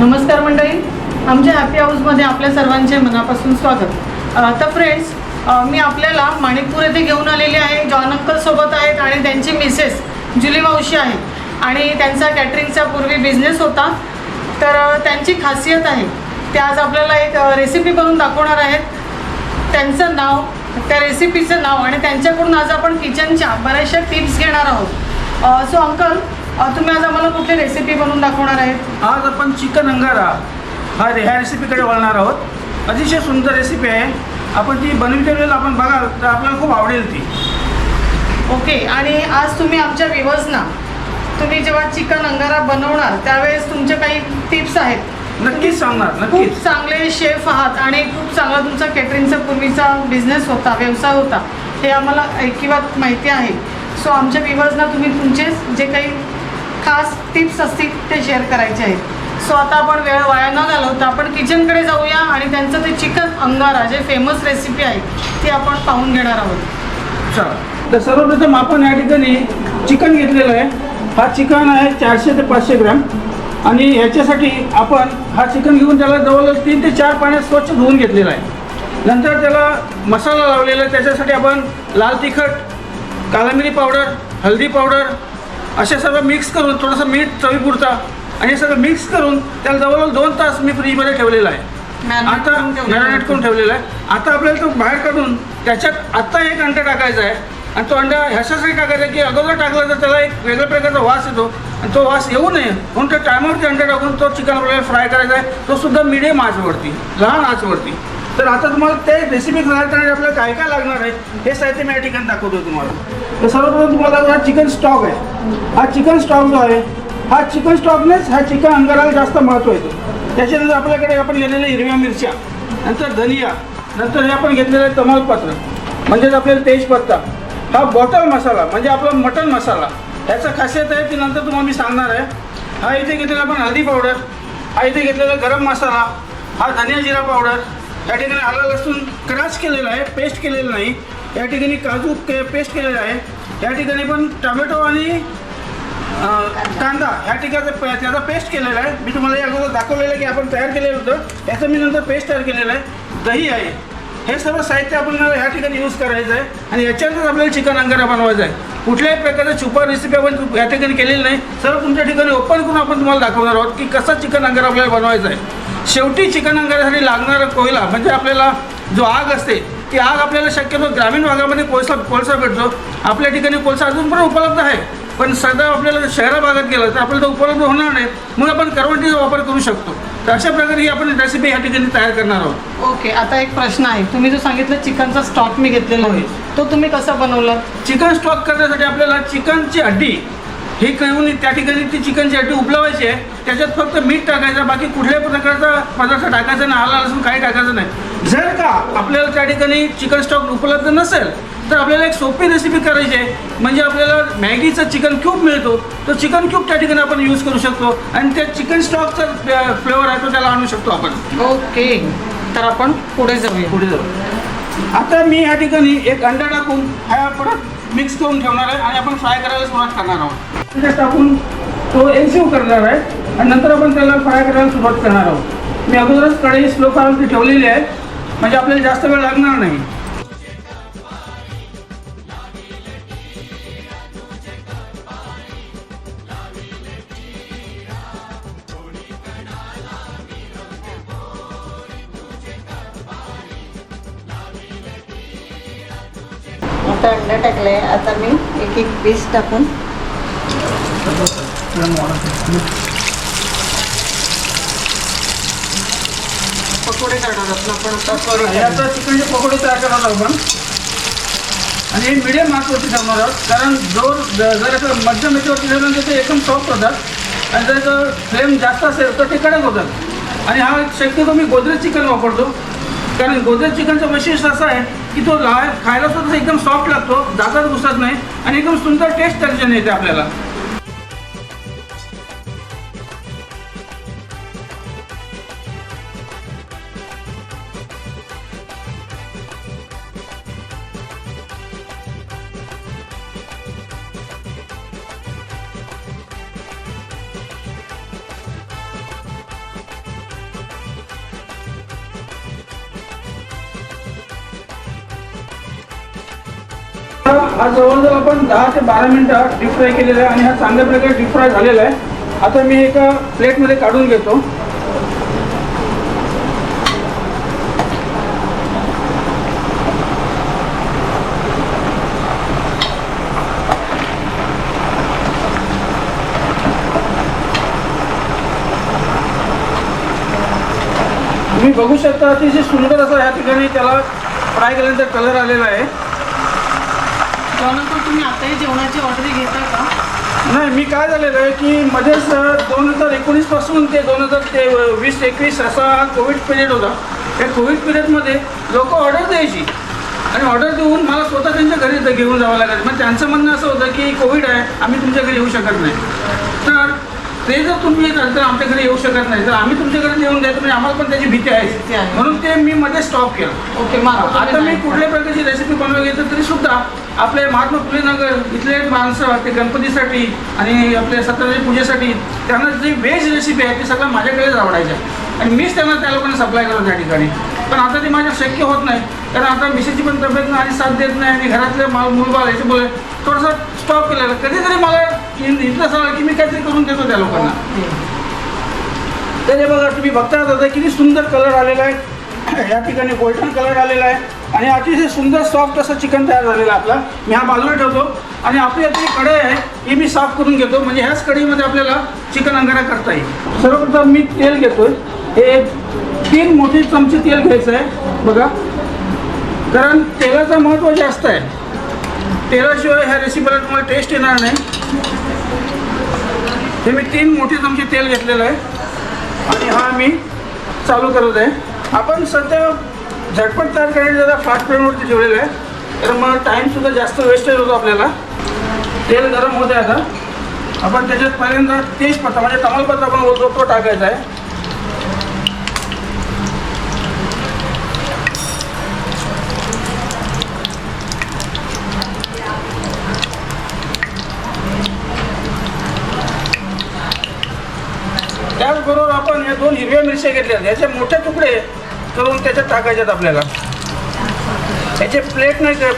नमस्कार मंडळी. आमच्या हॅपी हाऊसमध्ये आपल्या सर्वांचे मनापासून स्वागत. तर फ्रेंड्स मी आपल्याला माणिकपूर येथे घेऊन आलेले आहे. जॉन अंकलसोबत आहेत आणि त्यांची मिसेस जुली मावशी आहे. आणि त्यांचा कॅटरिंगचा पूर्वी बिझनेस होता. तर त्यांची खासियत आहे. ते आज आपल्याला एक रेसिपी बनवून दाखवणार आहेत. त्यांचं नाव त्या रेसिपीचं नाव आणि त्यांच्याकडून आज आपण किचनच्या बऱ्याचशा टिप्स घेणार आहोत. सो अंकल तुम्ही आज आम्हाला कुठली रेसिपी बनवून दाखवणार आहेत? आज आपण चिकन अंगारा हा रे- ह्या रेसिपीकडे वळणार आहोत. अतिशय सुंदर रेसिपी आहे. आपण ती बनवली वेळेला आपण बघाल तर आपल्याला खूप आवडेल ती. ओके आणि आज तुम्ही आमच्या विवर्सना तुम्ही जेव्हा चिकन अंगारा बनवणार त्यावेळेस तुमचे काही टिप्स आहेत. नक्कीच सांगणार खूप नक्कीच. चांगले शेफ आहात आणि खूप चांगला तुमचा कॅटरिंगचा पूर्वीचा बिझनेस होता व्यवसाय होता. हे आम्हाला ऐकिवात माहिती आहे. सो आमच्या विवर्सना तुम्ही तुमचे जे काही खास टिप्स असतील ते शेअर करायचे आहेत. सो आता आपण वेळ वाया न घालवता आपण किचनकडे जाऊया आणि त्यांचं ते चिकन अंगारा जे फेमस रेसिपी आहे ती आपण पाहून घेणार आहोत. चला. तर सर्वप्रथम आपण या ठिकाणी चिकन घेतलेलं आहे. हा चिकन आहे चारशे ते पाचशे ग्रॅम. आणि ह्याच्यासाठी आपण हा चिकन घेऊन त्याला जवळजवळ तीन ते चार पाण्यात स्वच्छ धुवून घेतलेला आहे. नंतर त्याला मसाला लावलेला आहे. त्याच्यासाठी आपण लाल तिखट काला मिरी पावडर हळदी पावडर असे सगळं मिक्स करून थोडंसं मीठ चवीपुरता आणि हे सगळं मिक्स करून त्याला जवळजवळ दोन तास मी फ्रीजमध्ये ठेवलेलं आहे. आता. मॅरिनेट करून ठेवलेला आहे. आता आपल्याला तो बाहेर काढून त्याच्यात आत्ता एक अंडा टाकायचा आहे. आणि तो अंडा ह्याच्यासाठी टाकायचा आहे की अगोदर टाकला तर त्याला एक वेगळ्या प्रकारचा वास येतो आणि तो वास येऊ नये. म्हणून त्या टायमावरती अंडा टाकून तो चिकन आपल्याला फ्राय करायचा आहे. तो सुद्धा मिडियम आचवरती लहान आचवरती. तर आता तुम्हाला ते रेसिपी तयार करण्यासाठी आपल्याला काय काय लागणार आहे हे साहित्य मी या ठिकाणी दाखवतो तुम्हाला. तर सर्वप्रथम तुम्हाला हा चिकन स्टॉक आहे. हा चिकन स्टॉक जो आहे हा चिकन स्टॉकनेच हा चिकन अंगाराला जास्त महत्त्व येतो त्याच्यानंतर आपल्याकडे आपण घेतलेल्या हिरव्या मिरच्या नंतर धनिया नंतर हे आपण घेतलेलं आहे तमालपत्र म्हणजेच आपल्याला तेजपत्ता. हा बॉटल मसाला म्हणजे आपला मटन मसाला ह्याचा खासियत आहे ती नंतर तुम्हाला मी सांगणार आहे. हा इथे घेतलेला आपण हळदी पावडर हा इथे घेतलेला गरम मसाला हा धनिया जिरा पावडर या ठिकाणी आलं लसूण क्रश केलेला आहे पेस्ट केलेलं नाही. या ठिकाणी काजू के पेस्ट केलेला आहे. या ठिकाणी पण टोमॅटो आणि कांदा ह्या ठिकाणी प- त्याचा पेस्ट केलेला आहे. मी तुम्हाला या अगोदर दाखवलेलं आहे की आपण तयार केलेलं होतं. याचं मी नंतर पेस्ट तयार केलेलं आहे. दही आहे. हे सर्व साहित्य आपण ह्या ठिकाणी यूज करायचं आहे. आणि याच्यानंतर आपल्याला चिकन अंगारा बनवायचं आहे. कुठल्याही प्रकारचं छुपा रेसिपी आपण या ठिकाणी केलेली नाही. सर्व तुमच्या ठिकाणी ओपन करून आपण तुम्हाला दाखवणार आहोत की कसा चिकन अंगारा आपल्याला बनवायचा आहे. शेवटी चिकन अंगारासाठी लागणारा कोयला म्हणजे आपल्याला जो आग असते ती आग आपल्याला शक्यतो ग्रामीण भागामध्ये कोळसा कोळसा भेटतो. आपल्या ठिकाणी कोळसा अजून पण उपलब्ध आहे. पण सध्या आपल्याला शहरा भागात गेलं तर आपल्याला तो उपलब्ध होणार नाही. मग आपण करवंटीचा वापर करू शकतो. तर अशा प्रकारे ही आपण रेसिपी या ठिकाणी तयार करणार आहोत. ओके आता एक प्रश्न आहे. तुम्ही जो सांगितलं चिकनचा स्टॉक मी घेतलेला आहे तो तुम्ही कसा बनवला चिकन स्टॉक करण्यासाठी आपल्याला चिकनची हड्डी ही घेऊन त्या ठिकाणी ती चिकनची हड्डी उपलवायची आहे. त्याच्यात फक्त मीठ टाकायचं बाकी कुठल्याही प्रकारचा पदार्थ टाकायचा नाही आला लसूण काही टाकायचं नाही. जर का आपल्याला त्या ठिकाणी चिकन स्टॉक उपलब्ध नसेल तर आपल्याला एक सोपी रेसिपी करायची आहे. म्हणजे आपल्याला मॅगीचा चिकन क्यूब मिळतो तो चिकन क्यूब त्या ठिकाणी आपण यूज करू शकतो आणि त्या चिकन स्टॉकचा फ्लेवर आहे तो त्याला आणू शकतो आपण. ओके. तर आपण पुढे जाऊया. पुढे जाऊ. आता मी या ठिकाणी एक अंडा टाकून हा परत मिक्स करून ठेवणार आहे आणि आपण फ्राय करायला सुरुवात करणार आहोत. त्याच्यात टाकून तो एनसीव करणार आहे आणि नंतर आपण त्याला फ्राय करायला सुरुवात करणार आहोत. मी अगोदरच कढई स्लो फ्रायवरती ठेवलेली आहे. म्हणजे आपल्याला जास्त वेळ लागणार नाही. आता अंडा टाकलाय. आता मी एक एक पीस टाकून. पकोडे काढणार आपण हे आता चिकनचे पकोडे तयार करणार आहोत आपण. आणि हे मिडियम आचवरती ठेवणार आहोत. कारण जोर ज- जर असं मध्यम याच्यावरती ठेवलं तर ते एकदम सॉफ्ट होतात. आणि जर फ्लेम जास्त असेल तर ते कडक होतात. आणि हा शक्यतो मी गोदरेज चिकन वापरतो. कारण गोदरेज चिकनचं वैशिष्ट्य असं आहे की तो खायला सुद्धा एकदम सॉफ्ट लागतो दातात घुसत नाही आणि एकदम सुंदर टेस्ट त्याच्याने येते आपल्याला. जवळजवळ दहा ते बारा मिनटं डीप फ्राय केलेला आहे आणि हा चांगल्या प्रकारे डीप फ्राय झालेला आहे. आता मी एका प्लेटमध्ये काढून घेतो. तुम्ही बघू शकता अतिशय सुंदर असा या ठिकाणी त्याला फ्राय केल्यानंतर कलर आलेला आहे. त्यानंतर तुम्ही आताही जेवणाची ऑर्डर घेता का? नाही मी काय झालेलं आहे की मध्येच दोन हजार एकोणीसपासून ते दोन हजार ते वीस एकवीस असा हा कोविड पिरियड होता. त्या कोविड पिरियडमध्ये लोक ऑर्डर द्यायची. आणि ऑर्डर देऊन मला स्वतः त्यांच्या घरी घेऊन जावं लागायचं. मग त्यांचं म्हणणं असं होतं की कोविड आहे आम्ही तुमच्या घरी येऊ शकत नाही. तर ते जर तुम्ही नंतर आमच्या घरी येऊ शकत नाही. तर आम्ही तुमच्या घरी येऊन द्यायचं म्हणजे आम्हाला पण त्याची भीती आहे. आहे. म्हणून ते मी मध्ये स्टॉप केलं. ओके मग आता मी कुठल्याही प्रकारची रेसिपी बनवायला घेतो तरी सुद्धा आपले महात्मा फुले नगर इथले माणसं ते गणपतीसाठी आणि आपल्या सत्यनारायण पूजेसाठी त्यांना जी व्हेज रेसिपी आहे ती सगळं माझ्याकडेच आवडायच्या आणि मीच त्यांना त्या लोकांना सप्लाय करतो त्या ठिकाणी. पण आता ते माझ्या शक्य होत नाही. कारण आता मिसेसची पण तब्येत नाही आणि साथ देत नाही आणि घरातले माल मूलबाळ याच्यामुळे थोडंसं स्टॉप केलेलं. कधीतरी मला इथलं असं की मी काहीतरी करून देतो त्या लोकांना. तर हे बघा तुम्ही बघता आता किती सुंदर कलर आलेला आहे. या ठिकाणी गोल्डन कलर आलेला आहे. आणि अतिशय सुंदर सॉफ्ट असं चिकन तयार झालेलं आहे आपला. मी हा बाजूला ठेवतो. आणि आपली जी कढई आहे ही मी साफ करून घेतो. म्हणजे ह्याच कढईमध्ये आपल्याला चिकन अंगारा करता येईल. सर्वप्रथम मी तेल घेतोय. हे तीन मोठे चमचे तेल घ्यायचं आहे. बघा. कारण तेलाचं महत्त्व जास्त आहे. तेलाशिवाय ह्या रेसिपीला तुम्हाला टेस्ट येणार नाही. हे मी तीन मोठे चमचे तेल घेतलेलं आहे. आणि हा मी चालू करत आहे. आपण सध्या झटपट तयार करायला जरा फास्ट फ्लेमवरती ठेवलेलं आहे. तर मग टाईमसुद्धा जास्त वेस्टेज होतो आपल्याला. तेल गरम होते आता. आपण त्याच्यात पहिल्यांदा तेजपत्ता म्हणजे तमालपत्र आपण बोलतो तो टाकायचा आहे. त्याचबरोबर आपण या दोन हिरव्या मिरच्या घेतल्या याचे मोठे तुकडे करून त्याच्यात टाकायच्यात आपल्याला. याचे प्लेट नाही कर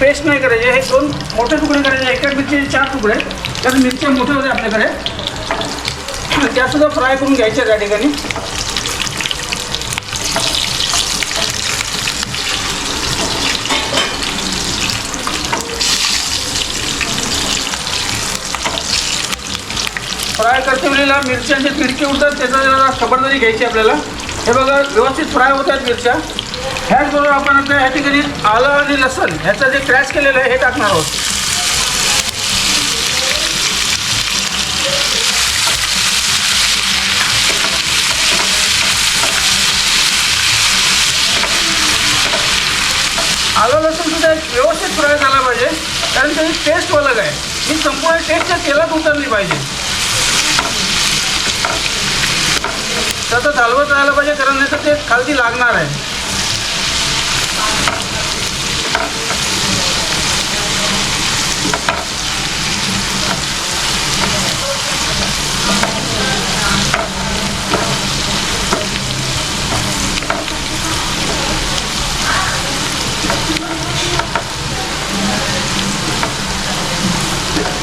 पेस्ट नाही करायचे. हे दोन मोठे तुकडे करायचे. एका मिरचीचे चार तुकडे. त्यात मिरच्या मोठे होते आपल्याकडे. त्यासुद्धा फ्राय करून घ्यायच्या त्या ठिकाणी. फ्राय करते वेळेला मिरच्यांचे तिडके उठतात त्याचा जरा खबरदारी घ्यायची आपल्याला. हे बघा व्यवस्थित फ्राय होतात मिरच्या. ह्याचबरोबर आपण आता ह्या ठिकाणी आलं आणि लसण ह्याचं जे क्रॅश केलेलं आहे हे टाकणार आहोत. आलं लसूण सुद्धा एक व्यवस्थित फ्राय झाला पाहिजे कारण त्याची टेस्ट अलग आहे. ही संपूर्ण टेस्ट त्या तेलात उतरली पाहिजे. तसं चालवत राहायला पाहिजे कारण नाही तर ते खालती लागणार आहे.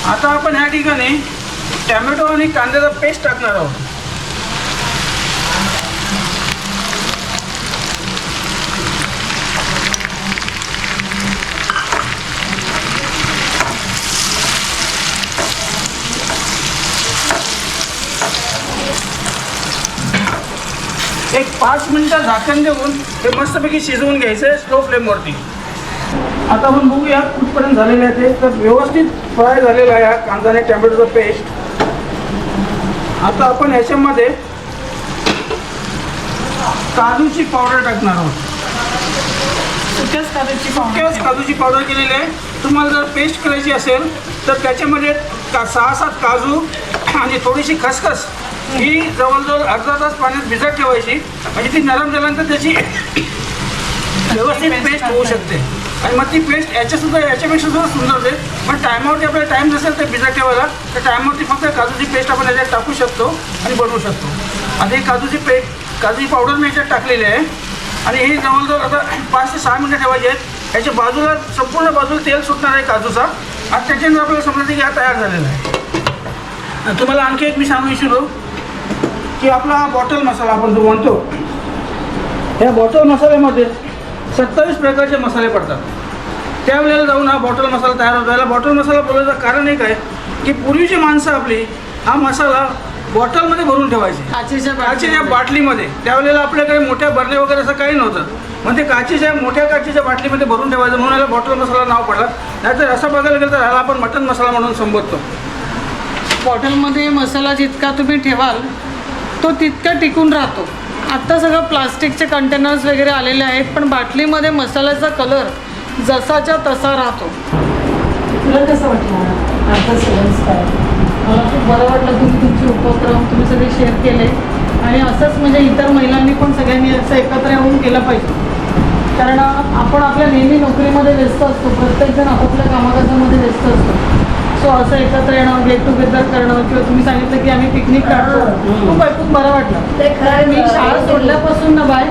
आता आपण ह्या ठिकाणी टॅमॅटो आणि कांद्याचा पेस्ट टाकणार आहोत. एक पाच मिनिटं झाकण देऊन हे मस्तपैकी शिजवून घ्यायचं आहे स्लो फ्लेमवरती. आता आपण बघूया कुठपर्यंत झालेलं आहे ते. तर व्यवस्थित फ्राय झालेला आहे हा कांदा आणि टॅमॅटोचा पेस्ट. आता आपण ह्याच्यामध्ये काजूची पावडर टाकणार आहोत. सुक्याच कांद्याची सुक्याच काजूची पावडर केलेली आहे. तुम्हाला जर पेस्ट करायची असेल तर त्याच्यामध्ये का सहा सात काजू आणि थोडीशी खसखस ही जवळजवळ अर्धा तास पाण्यात भिजत ठेवायची. म्हणजे ती नरम झाल्यानंतर त्याची व्यवस्थित पेस्ट होऊ शकते. आणि मग ती पेस्ट याच्यासुद्धा याच्यापेक्षा सुद्धा सुंदर होते. पण टायमावरती आपल्याला टाईम नसेल तर भिजत ठेवायला तर टायमावरती फक्त काजूची पेस्ट आपण याच्यात टाकू शकतो आणि बनवू शकतो. आता ही काजूची पेस्ट काजूची पावडर मी याच्यात टाकलेली आहे. आणि ही जवळजवळ आता पाच ते सहा मिनटं ठेवायची आहेत. याच्या बाजूला संपूर्ण बाजूला तेल सुटणार आहे काजूचा. आणि त्याच्यानंतर आपल्याला समजते की हा तयार झालेला आहे. आणि तुम्हाला आणखी एक मी सांगू इच्छितो. की आपला हा बॉटल मसाला आपण जो म्हणतो या बॉटल मसाल्यामध्ये सत्तावीस प्रकारचे मसाले पडतात. त्यावेळेला जाऊन हा बॉटल मसाला तयार होतो. याला बॉटल मसाला बोलायचं कारण एक आहे की पूर्वीची माणसं आपली हा मसाला बॉटलमध्ये भरून ठेवायची. काचेच्या काचेच्या बाटलीमध्ये. त्यावेळेला आपल्याकडे मोठ्या बरणे वगैरे असं काही नव्हतं. मग ते काचेच्या मोठ्या काचेच्या बाटलीमध्ये भरून ठेवायचं म्हणून याला बॉटल मसाला नाव पडला. नाहीतर असं बघायला गेलं तर ह्याला आपण मटन मसाला म्हणून संबोधतो. बॉटलमध्ये मसाला जितका तुम्ही ठेवाल तो तितका टिकून राहतो. आत्ता सगळं प्लास्टिकचे कंटेनर्स वगैरे आलेले आहेत पण बाटलीमध्ये मसाल्याचा कलर जसाच्या तसा राहतो. तुला कसं वाटलं? आता सेवन्स काय मला खूप बरं वाटलं तुम्ही तुमचे उपक्रम तुम्ही सगळे शेअर केले. आणि असंच म्हणजे इतर महिलांनी पण सगळ्यांनी असं एकत्र येऊन केलं पाहिजे. कारण आपण आपल्या नेहमी नोकरीमध्ये व्यस्त असतो. प्रत्येकजण आपापल्या कामाकाजामध्ये व्यस्त असतो. सो असं एकत्र येणं गेट टुगेदर करणं किंवा तुम्ही सांगितलं की आम्ही पिकनिक काढतो. खूप खूप बरं वाटलं. ते खरं मी शाळा सोडल्यापासून ना बाय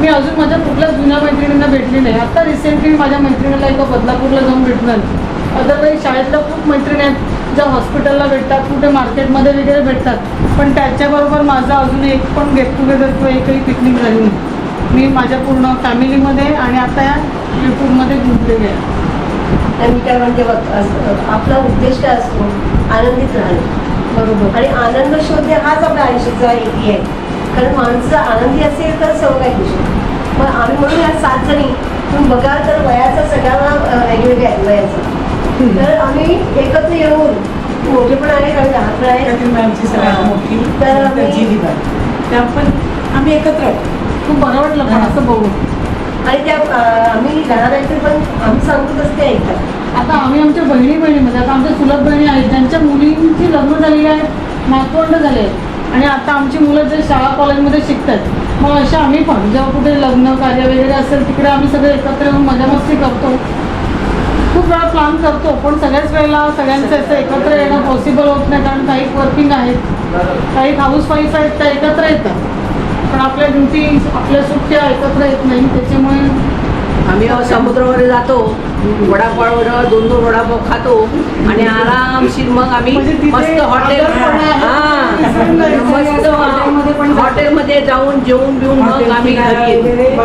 मी अजून माझ्या कुठल्या जुन्या मैत्रिणींना भेटली नाही आता रिसेंटली माझ्या मैत्रिणीला एका बदलापूरला जाऊन भेटून आली अदरवाईज शाळेतल्या खूप मैत्रिणी आहेत ज्या हॉस्पिटलला भेटतात कुठे मार्केटमध्ये वगैरे भेटतात. पण त्याच्याबरोबर माझं अजून एक पण गेट टुगेदर किंवा एकही पिकनिक झाली नाही. मी माझ्या पूर्ण फॅमिलीमध्ये आणि आता या यूट्यूबमध्ये गुंतलेली आहे. आणि काय म्हणजे बघ आपला उद्देश काय असतो? आनंदित राहणे. बरोबर. आणि आनंद शोधणे हाच आपल्या आयुष्याचा एक हे आहे. कारण माणसं आनंदी असेल तर सर्व काही खुश होतं. मग आम्ही म्हणून या सात जणी तुम्ही बघाल तर वयाचा सगळ्यांना वेगवेगळ्या आहे वयाचा. तर आम्ही एकत्र येऊन मोठे पण आहेत आणि लहान पण आहेत. तर आम्ही- त्या आम्ही एकत्र. खूप बरं वाटलं पण असं बघून. आणि त्या आम्ही लहानांचे पण आम्ही सांगतो तसं ते ऐकतात आता आम्ही आमच्या बहिणी बहिणीमध्ये म्हणजे आता आमच्या सुलभ बहिणी आहेत ज्यांच्या मुलींची लग्न झालेली आहेत नातवंड झाले आहेत. आणि आता आमची मुलं जे शाळा कॉलेजमध्ये शिकतात मग अशा आम्ही पण जेव्हा कुठे लग्न कार्य वगैरे असेल तिकडे आम्ही सगळे एकत्र येऊन मजा मस्ती करतो. खूप वेळा प्लॅन करतो पण सगळ्याच वेळेला सगळ्यांचं असं एकत्र येणं पॉसिबल होत नाही कारण काही वर्किंग आहेत. काही हाऊस वाईफ आहेत त्या एकत्र येतात. पण आपल्या ड्युटी आपल्या सुट्ट्या एकत्र येत नाही त्याच्यामुळे आम्ही समुद्रावर जातो वडापाववर दोन दोन वडापाव खातो आणि आरामशीर मग आम्ही म्हणजे मस्त हॉटेल. हा. मस्त हॉटेलमध्ये पण जातो. हॉटेलमध्ये जाऊन जेवून बिवून मग आम्ही घरी येतो.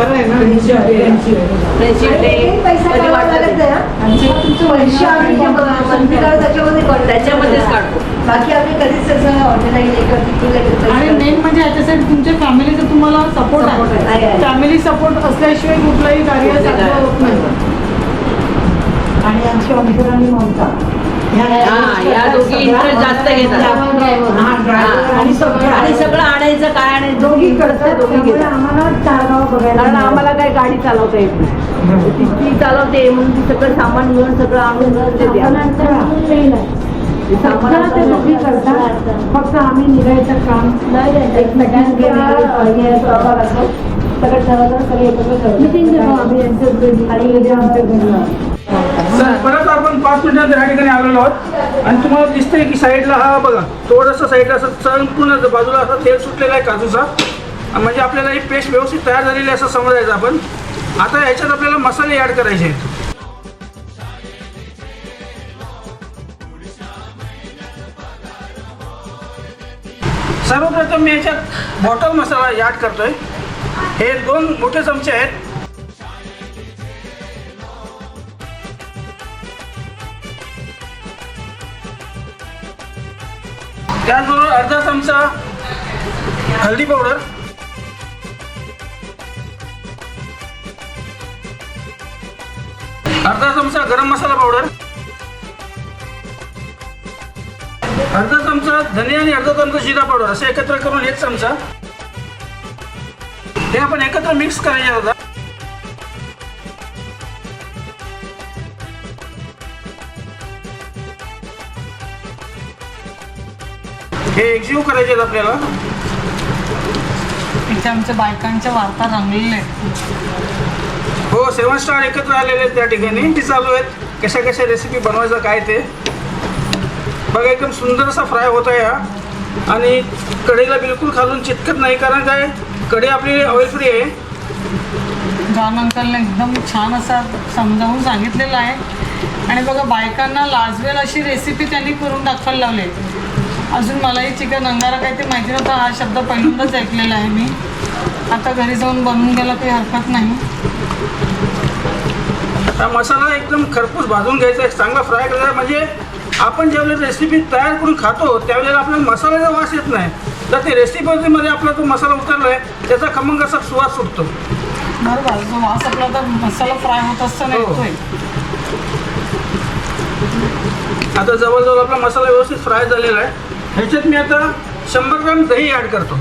हा. त्याच्यामध्येच काढतो. बाकी आम्ही कधीच असं पैसे आणि. मेन म्हणजे याच्यासाठी तुमच्या फॅमिलीचा तुम्हाला सपोर्ट आहे. फॅमिली सपोर्ट असल्याशिवाय कुठलंही कार्य होत नाही. आणि आमची अंकुर आणि ममता. ह्या हा, या दोघी interest जास्त घेतात. हा, driver. आणि आणि सगळं आणायचं काय आणायचं दोघी करतात दोघी आम्हाला चार गाव बघायला कारण. आम्हाला काही गाडी चालवता येत नाही. ती ती चालवते म्हणून ती सगळं सामान घेऊन सगळं आणून फक्त आम्ही निघायचं काम हे परत आपण पाच मिनिटात या ठिकाणी आलेलो आहोत. आणि तुम्हाला दिसतंय की साईडला हा बघा थोडंसं साईडला असं संपूर्ण बाजूला असं तेल सुटलेला आहे काजूचा. म्हणजे आपल्याला ही पेस्ट व्यवस्थित तयार झालेली आहे असं समजायचं आपण. आता ह्याच्यात आपल्याला मसाले ॲड करायचे आहेत. सर्वप्रथम मी याच्यात बॉटल मसाला ॲड करतोय. हे दोन मोठे चमचे आहेत. त्याचबरोबर अर्धा चमचा हळदी पावडर अर्धा चमचा गरम मसाला पावडर अर्धा चमचा धने आणि अर्धा चमचा जिरा पावडर असे एकत्र करून एक चमचा. हे आपण एकत्र मिक्स करायचे आता. हे एकजीव करायचे आपल्याला. इथे आमच्या बायकांच्या वार्ता रंगलेल्या आहेत. हो सेवन स्टार एकत्र आलेले आहेत त्या ठिकाणी. ती चालू आहेत. कशा कशा रेसिपी बनवायचं काय ते. बघा एकदम सुंदर असा फ्राय होत आहे हा. आणि कढईला बिलकुल खालून चिटकत नाही कारण काय कढई आपली ऑइल फ्री आहे. जॉन अंकलने एकदम छान असा समजावून सांगितलेलं आहे. आणि बघा बायकांना लाजवेल अशी रेसिपी त्यांनी करून दाखवायला लावली अजून मलाही चिकन अंगारा काही ते माहिती नव्हतं हा शब्द पहिल्यांदाच ऐकलेला आहे मी. आता घरी जाऊन बनवून गेला काही हरकत नाही. हा मसाला एकदम खरपूस भाजून घ्यायचा आहे चांगला फ्राय करायचा म्हणजे आपण ज्यावेळेला रेसिपी तयार करून खातो त्यावेळेला आपल्याला मसाल्याचा वास येत नाही. तर ते रेसिपीमध्ये आपला जो मसाला उतरला आहे त्याचा खमंग असा सुवास सुटतो. बरोबर जो वास आपला आता मसाला फ्राय होत असताना हो. येतोय. आता जवळजवळ आपला मसाला व्यवस्थित फ्राय झालेला आहे. ह्याच्यात मी आता शंभर ग्राम दही ॲड करतो.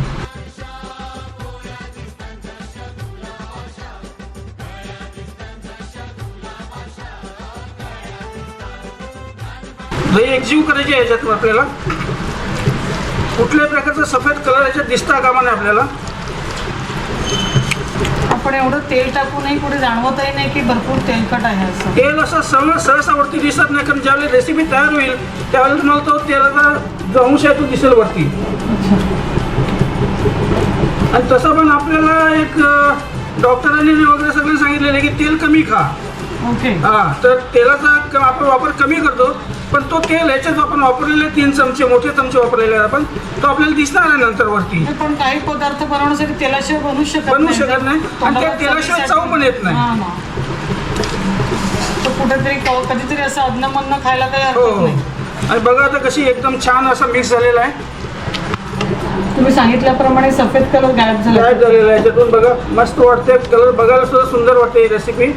दही एकजीव करायची आहे याच्यात आपल्याला. कुठल्याही प्रकारचा सफेद कलर याच्यात दिसता कामा नाही आपल्याला. आपण एवढं तेल टाकूनही पुढे जाणवतही नाही की भरपूर तेलकट आहे असं. तेल असं सहज सहसा वरती दिसत नाही कारण ज्यावेळेला रेसिपी तयार होईल त्यावेळेला तुम्हाला तो तेलाचा अंश आहे तो दिसेल वरती. आणि तसं पण आपल्याला एक डॉक्टरांनी वगैरे सगळे सांगितलेलं आहे की तेल कमी खा. ओके. हा तर तेलाचा आपण वापर कमी करतो. पण तो तेल ह्याच्यात आपण वापरलेले तीन चमचे मोठे चमचे वापरलेले आपण तो आपल्याला दिसणार आहे नंतर वरती पण काही पदार्थ बनवण्यासाठी तेलाशिवाय बनवू शकत बनवू शकत नाही. आणि त्या तेलाशिवाय चव पण येत नाही. कुठेतरी कधीतरी असं अन्न मन्न खायला काही हो हो. नाही. आणि बघा आता कशी एकदम छान असा मिक्स झालेला आहे. तुम्ही सांगितल्याप्रमाणे सफेद कलर गायब झाला. गायब झालेला आहे. याच्यातून बघा मस्त वाटते कलर बघायला सुद्धा सुंदर वाटते ही रेसिपी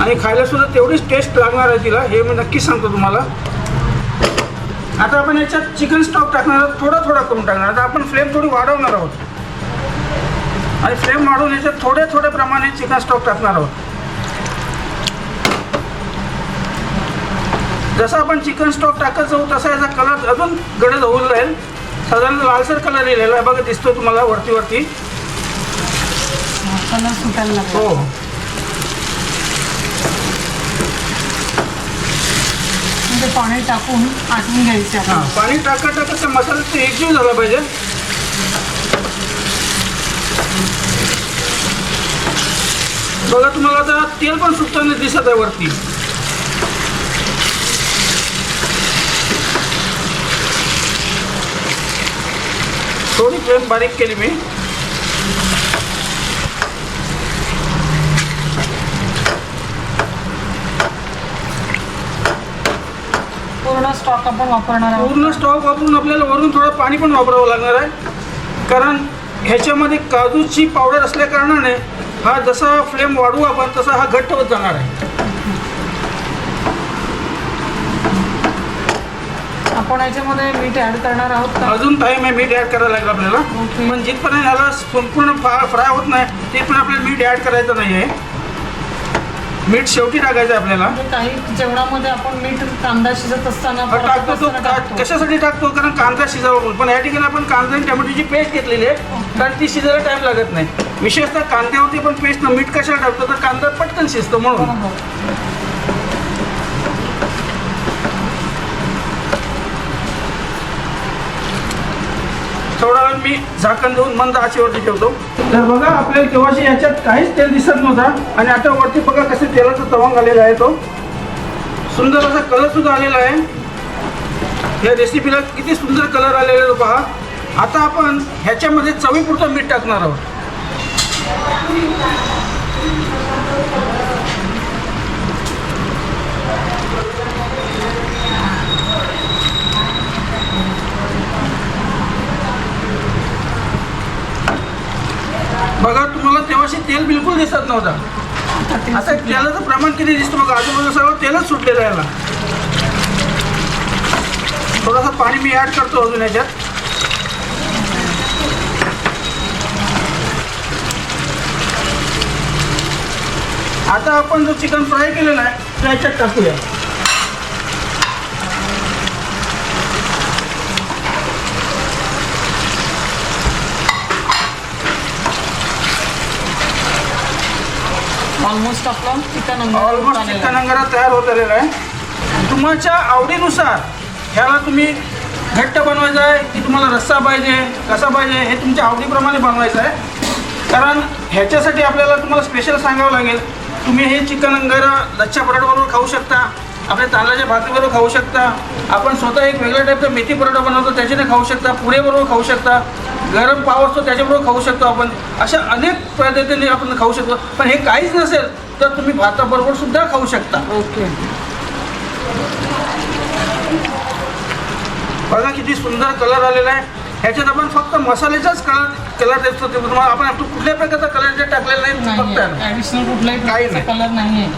आणि खायला सुद्धा तेवढीच टेस्ट लागणार आहे तिला हे मी नक्कीच सांगतो तुम्हाला. आता आपण याच्यात चिकन स्टॉक टाकणार आहोत थोडा थोडा करून टाकणार. आता आपण फ्लेम थोडी वाढवणार आहोत. आणि फ्लेम वाढवून याच्यात थोडे थोडे प्रमाणे चिकन स्टॉक टाकणार आहोत. जसं आपण चिकन स्टॉक टाकत जाऊ तसा याचा कलर अजून गडद होऊन राहील साधारण लालसर कलर येलेला आहे. बघा दिसतो तुम्हाला वरती वरती. हो. पाणी टाकून आटवून घ्यायचे आपण. पाणी टाकत टाकत त्या मसाल्याचं एकजीव झाला पाहिजे. बघा तुम्हाला आता तेल पण सुटताना दिसत आहे वरती. थोडी फ्लेम बारीक केली मी. पूर्ण स्टॉक आपण वापरणार आहोत. पूर्ण स्टॉक वापरून आपल्याला वरून थोडं पाणी पण वापरावं लागणार आहे. कारण ह्याच्यामध्ये काजूची पावडर असल्या कारणाने हा जसा फ्लेम वाढवू आपण तसा हा घट्ट होत जाणार आहे. आपण याच्यामध्ये मीठ ऍड करणार आहोत का? अजून टाईम आहे मीठ ॲड करायला लागेल आपल्याला. ओके. पण जिथपर्यंत ह्याला संपूर्ण फ्राय होत नाही तिथपर्यंत आपल्याला मीठ ॲड करायचं नाही आहे मीठ शेवटी टाकायचं आहे आपल्याला? म्हणजे काही जेवणामध्ये आपण मीठ कांदा शिजत असताना हा, टाकतो तो असताना टाकतो. कशासाठी टाकतो? कारण कांदा शिजावा पण या ठिकाणी आपण कांदा आणि टोमॅटोची पेस्ट घेतलेली आहे. कारण ती शिजायला टाईम लागत नाही. विशेषतः कांद्यावरती पण पेस्ट मीठ कशाला टाकतो? तर कांदा पटकन शिजतो म्हणून. बरोबर. मी झाकण देऊन मंद आचेवरती ठेवतो. तर बघा आपल्याला केव्हाशी याच्यात काहीच तेल दिसत नव्हता आणि आता वरती बघा कसं तेलाचा तवांग आलेला आहे तो. सुंदर असा कलर सुद्धा आलेला आहे. या रेसिपीला किती सुंदर कलर आलेला आहे पहा. आता आपण ह्याच्यामध्ये चवीपुरतं मीठ टाकणार आहोत. बघा तुम्हाला तेव्हाशी तेल बिलकुल दिसत नव्हता. असं तेलाचं प्रमाण किती दिसतं बघा आजूबाजूला सर्व तेलच सुटलेलं आहे याला. थोडंसं पाणी मी ॲड करतो अजून याच्यात. आता आपण जो चिकन फ्राय केलेला आहे तो याच्यात टाकूया. ऑलमोस्ट आपलं चिकन ऑलमोस्ट चिकन अंगारा तयार होत आलेला आहे. तुमच्या आवडीनुसार ह्याला तुम्ही घट्ट बनवायचं आहे की तुम्हाला रस्सा पाहिजे कसा पाहिजे हे तुमच्या आवडीप्रमाणे बनवायचं आहे. कारण ह्याच्यासाठी आपल्याला तुम्हाला स्पेशल सांगावं लागेल तुम्ही हे चिकन अंगारा लच्छा पराठाबरोबर खाऊ शकता आपल्या तांदळाच्या भाकरीबरोबर खाऊ शकता आपण स्वतः एक वेगळ्या टाईपचा मेथी पराठा बनवतो त्याच्याने खाऊ शकता पुरेबरोबर खाऊ शकता. गरम पाव असतो त्याच्याबरोबर खाऊ शकतो आपण. अशा अनेक पद्धतीने आपण खाऊ शकतो. पण हे काहीच नसेल तर तुम्ही भाताबरोबर सुद्धा खाऊ शकता. ओके. बघा किती सुंदर कलर आलेला आहे. ह्याच्यात आपण फक्त मसाल्याचाच कलर कलर देतो तुम्हाला आपण आपलं कुठल्या प्रकारचा कलर जे टाकलेला नाही फक्त कुठलाही काही. कलर नाही.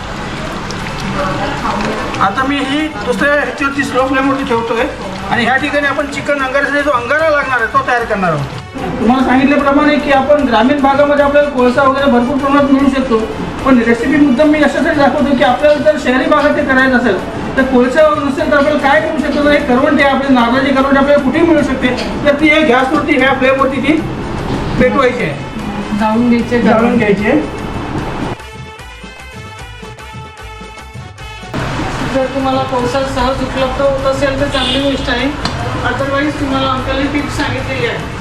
आता मी ही दुसऱ्या ह्याच्यावरती स्लो फ्लेमवरती ठेवतोय. आणि ह्या ठिकाणी आपण चिकन अंगारासाठी जो अंगारा लागणार आहे तो तयार करणार आहोत. तुम्हाला सांगितल्याप्रमाणे की आपण ग्रामीण भागामध्ये आपल्याला कोळसा वगैरे भरपूर प्रमाणात मिळू शकतो. पण रेसिपी मुद्दाम मी याच्यासाठी दाखवतो की आपल्याला जर शहरी भागात ते करायचं असेल तर कोळसा नसेल तर आपल्याला काय करू शकतो? हे करवंटी आपली नारळाची करवंटी आपल्याला कुठेही मिळू शकते. तर ती एक गॅसवरती ह्या फ्लेमवरती ती पेटवायची आहे. जाळून घ्यायचे. जाळून घ्यायची. आहे जर तुम्हाला कोळसा सहज उपलब्ध होत असेल तर चांगली गोष्ट आहे. अदरवाईज तुम्हाला अंकलने टिप्स सांगितलेली आहे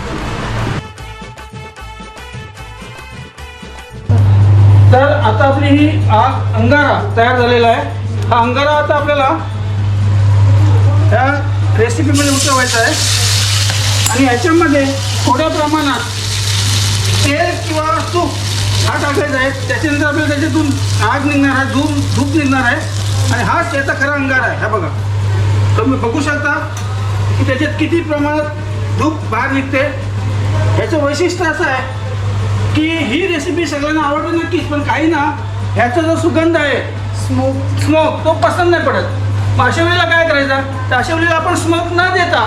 तर आता आपली ही आग अंगारा तयार झालेला आहे. हा अंगारा आता आपल्याला ह्या रेसिपीमध्ये उतरवायचा आहे. आणि ह्याच्यामध्ये थोड्या प्रमाणात तेल किंवा तूप हा टाकायचा आहे. त्याच्यानंतर आपल्याला त्याच्यातून आग निघणार आहे धूप धूप निघणार आहे. आणि हाच याचा खरा अंगार आहे. हा बघा. तुम्ही बघू शकता की त्याच्यात किती प्रमाणात धूप बाहेर निघते. ह्याचं वैशिष्ट्य असं आहे की ही रेसिपी सगळ्यांना आवडते नक्कीच पण काही ना ह्याचा जो सुगंध आहे स्मोक स्मोक तो पसंत नाही पडत. मग अशा वेळेला काय करायचं? तर अशा वेळेला आपण स्मोक न देता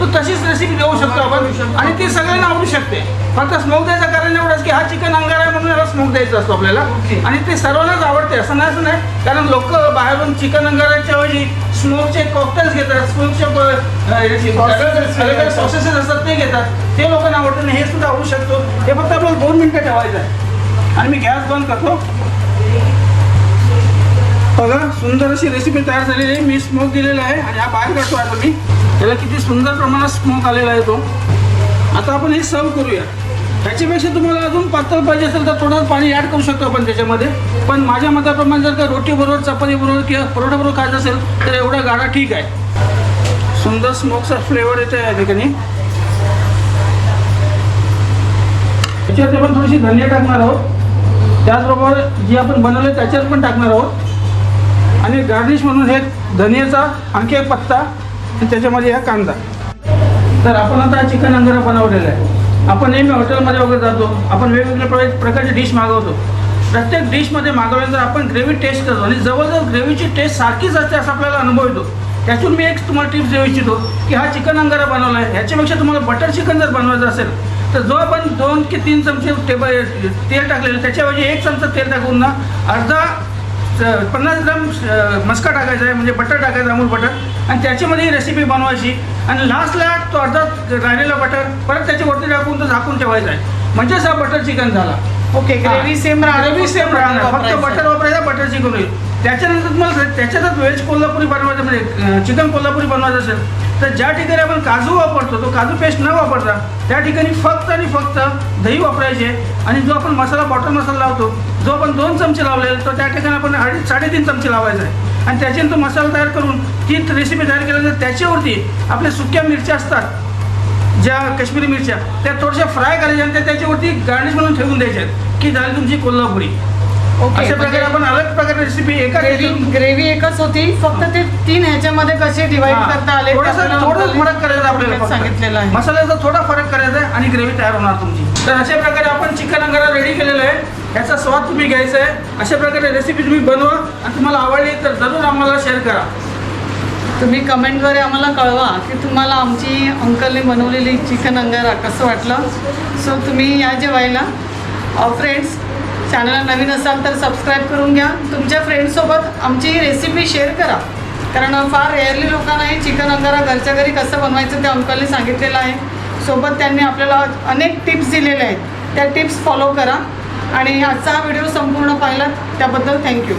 तो तशीच रेसिपी देऊ शकतो आपण. आणि ती सगळ्यांना आवडू शकते. फक्त स्मोक द्यायचं कारण एवढंच की हा चिकन अंगार आहे म्हणून याला स्मोक द्यायचा असतो आपल्याला. आणि ते सर्वांनाच आवडते असं नाही असं नाही. कारण लोक बाहेरून चिकन अंगाराच्या ऐवजी स्मोकचे कॉकटेल्स घेतात स्मोकचे सॉसेसेस असतात. ते घेतात. ते लोकांना आवडतं आणि हे सुद्धा आवडू शकतो. हे फक्त आपल्याला दोन मिनटं ठेवायचं आहे. आणि मी गॅस बंद करतो. बघा सुंदर अशी रेसिपी तयार झालेली आहे. मी स्मोक दिलेला आहे आणि हा बाहेर काढतो आता मी. त्याला किती सुंदर प्रमाणात स्मोक आलेला आहे तो. आता आपण हे सर्व करूया. ह्याच्यापेक्षा तुम्हाला अजून पातळ पाहिजे असेल तर थोडं पाणी ॲड करू शकतो आपण त्याच्यामध्ये. पण माझ्या मताप्रमाणे जर का रोटीबरोबर चपातीबरोबर किंवा परोठाबरोबर खायचं असेल तर एवढा गाडा ठीक आहे. सुंदर स्मोकचा फ्लेवर येतो या ठिकाणी. त्याच्यावरती आपण थोडीशी धनिया टाकणार आहोत. त्याचबरोबर जी आपण बनवलं त्याच्यात पण टाकणार आहोत. आणि गार्निश म्हणून हे धनियाचा आणखी एक पत्ता आणि त्याच्यामध्ये हा कांदा. तर आपण आता चिकन अंगारा बनवलेला आहे. आपण नेहमी हॉटेलमध्ये वगैरे जातो आपण वेगवेगळ्या प्र प्रकारची डिश मागवतो. प्रत्येक डिशमध्ये मागवल्यानंतर आपण ग्रेव्ही टेस्ट करतो आणि जवळजवळ ग्रेव्हीची टेस्ट सारखीच असते असा आपल्याला अनुभव येतो. त्यातून मी एक तुम्हाला टिप्स देऊ इच्छितो की हा चिकन अंगारा बनवला आहे ह्याच्यापेक्षा तुम्हाला बटर चिकन जर बनवायचं असेल तर जो आपण दोन की तीन चमचे टेबल तेल टाकलेलं त्याच्याऐवजी एक चमचा तेल टाकून ना अर्धा पन्नास ग्राम मस्का टाकायचा आहे म्हणजे बटर टाकायचं अमूल बटर. आणि त्याच्यामध्ये ही रेसिपी बनवायची. आणि लास्टला तो अर्धा राहिलेला बटर परत त्याच्यावरती टाकून तो झाकून ठेवायचा आहे. म्हणजेच हा बटर चिकन झाला. Okay gravy same gravy same राहणार. फक्त. बटर वापरायचं बटर चिकन होईल त्याच्यानंतर तुम्हाला त्याच्यातच व्हेज कोल्हापुरी बनवायचं म्हणजे चिकन कोल्हापुरी बनवायचं असेल तर ज्या ठिकाणी आपण काजू वापरतो तो काजू पेस्ट न वापरता त्या ठिकाणी फक्त आणि फक्त दही वापरायचे आणि जो आपण मसाला बॉटल मसाला लावतो जो आपण दोन चमचे लावलेला तर त्या ठिकाणी आपण अडीच साडेतीन चमचे लावायचा आहे. आणि त्याच्यानंतर मसाला तयार करून ती रेसिपी तयार केल्यानंतर त्याच्यावरती आपल्या सुक्या मिरच्या असतात ज्या काश्मीरी मिरच्या त्या थोड्याशा फ्राय करायच्या आणि त्या त्याच्यावरती गार्निश म्हणून ठेवून द्यायच्या की झाली तुमची कोल्हापुरी. अशा प्रकारे म्हणजे आपण अलग प्रकारे रेसिपी एका ग्रेव्ही ग्रेव्ही एकच होती. फक्त ते तीन ह्याच्यामध्ये कसे डिवाइड. करता आले थोडं फरक करायचा आपल्याला. सांगितलेलं आहे. मसाल्याचा थोडा फरक करायचा आहे आणि ग्रेव्ही तयार होणार तुमची. तर अशा प्रकारे आपण चिकन अंगारा रेडी केलेलं आहे. याचा स्वाद तुम्ही घ्यायचा आहे. अशा प्रकारे रेसिपी तुम्ही बनवा. आणि तुम्हाला आवडली तर जरूर आम्हाला शेअर करा. तुम्ही कमेंटद्वारे आम्हाला कळवा की तुम्हाला आमची अंकलने बनवलेली चिकन अंगारा कसं वाटलं. सो तुम्ही या जेवायला. फ्रेंड्स चॅनलला नवीन असाल तर सबस्क्राईब करून घ्या. तुमच्या फ्रेंडसोबत आमची ही रेसिपी शेअर करा. कारण फार रेअरली लोकांना हे चिकन अंगारा घरच्या घरी कसं बनवायचं ते अंकलने सांगितलेलं आहे. सोबत त्यांनी आपल्याला अनेक टिप्स दिलेल्या आहेत. त्या टिप्स फॉलो करा. आणि आजचा हा व्हिडिओ संपूर्ण पाहिलात. त्याबद्दल थँक्यू